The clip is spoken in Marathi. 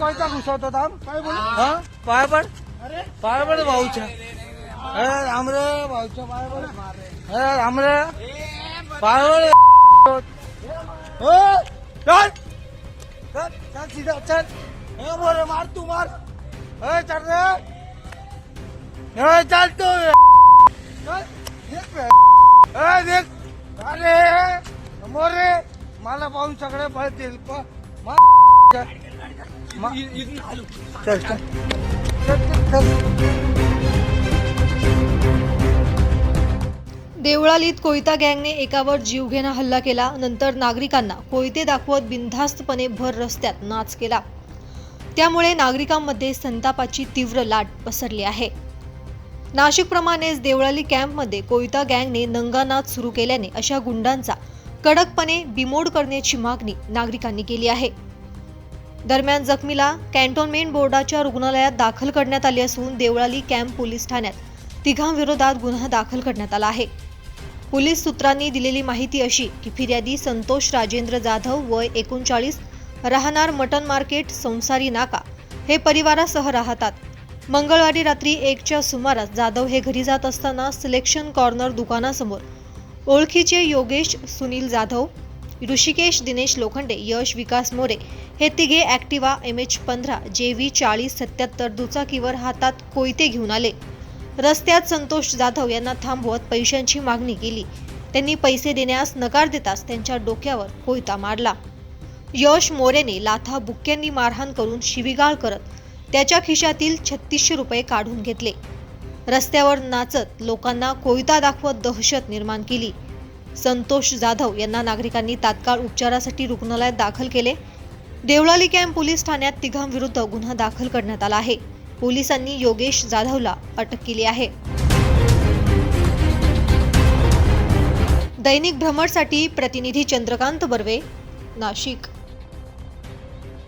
भाऊचा घुसवतो थांब काय बोल हा पाय पड पाय पड भाऊच्या अरे राम रे भाऊच्या पाय पड अरे राम रे पाय पड हो चल चल चल सीधा चल ए बोले मार तू मार ए चल रे ए चल तू चल देख रे. ए देख अरे समोर रे मला पाहून सगळे पळतील चल देवळालीत कोयता गँगने एकावर जीवघेणा हल्ला केला. नंतर नागरिकांना कोयते दाखवत बिनधास्तपणे भर रस्त्यात नाच केला. त्यामुळे नागरिकांमध्ये संतापाची तीव्र लाट पसरली आहे. नाशिकप्रमाणेच देवळाली कॅम्पमध्ये कोयता गँगने नंगानाच सुरू केल्याने अशा गुंडांचा कडकपणे बिमोड करण्याची मागणी नागरिकांनी केली आहे. दरम्यान जखमीला कॅन्टोन्मेंट बोर्डाच्या रुग्णालयात दाखल करण्यात आले असून देवळाली कॅम्प पोलीस ठाण्यात तिघांविरोधात गुन्हा दाखल करण्यात आला आहे. पोलीस सूत्रांनी दिलेली माहिती अशी की फिर्यादी संतोष राजेंद्र जाधव वय एकोणचाळीस राहणार मटन मार्केट संसारी नाका हे परिवारासह राहतात. मंगळवारी रात्री एकच्या सुमारास जाधव हे घरी जात असताना सिलेक्शन कॉर्नर दुकानासमोर ओळखीचे योगेश सुनील जाधव ऋषिकेश दिनेश लोखंडे यश विकास मोरे हे तिघे ॲक्टिवा एम एच पंधरा जे व्ही चाळीस सत्याहत्तर दुचाकीवर हातात कोयते घेऊन आले. रस्त्यात संतोष जाधव यांना थांबवत पैशांची मागणी केली. त्यांनी पैसे देण्यास नकार देताच त्यांच्या डोक्यावर कोयता मारला. यश मोरेने लाथा बुक्क्यांनी मारहाण करून शिवीगाळ करत त्याच्या खिशातील छत्तीसशे रुपये काढून घेतले. रस्त्यावर नाचत लोकांना कोयता दाखवत दहशत निर्माण केली. संतोष जाधव यांना नागरिकांनी तात्काळ उपचारासाठी रुग्णालयात दाखल केले. देवळाली कॅम्प पोलीस ठाण्यात तिघांविरुद्ध गुन्हा दाखल करण्यात आला आहे. पोलिसांनी योगेश जाधवला अटक केली आहे. दैनिक भ्रमणसाठी प्रतिनिधी चंद्रकांत बर्वे नाशिक.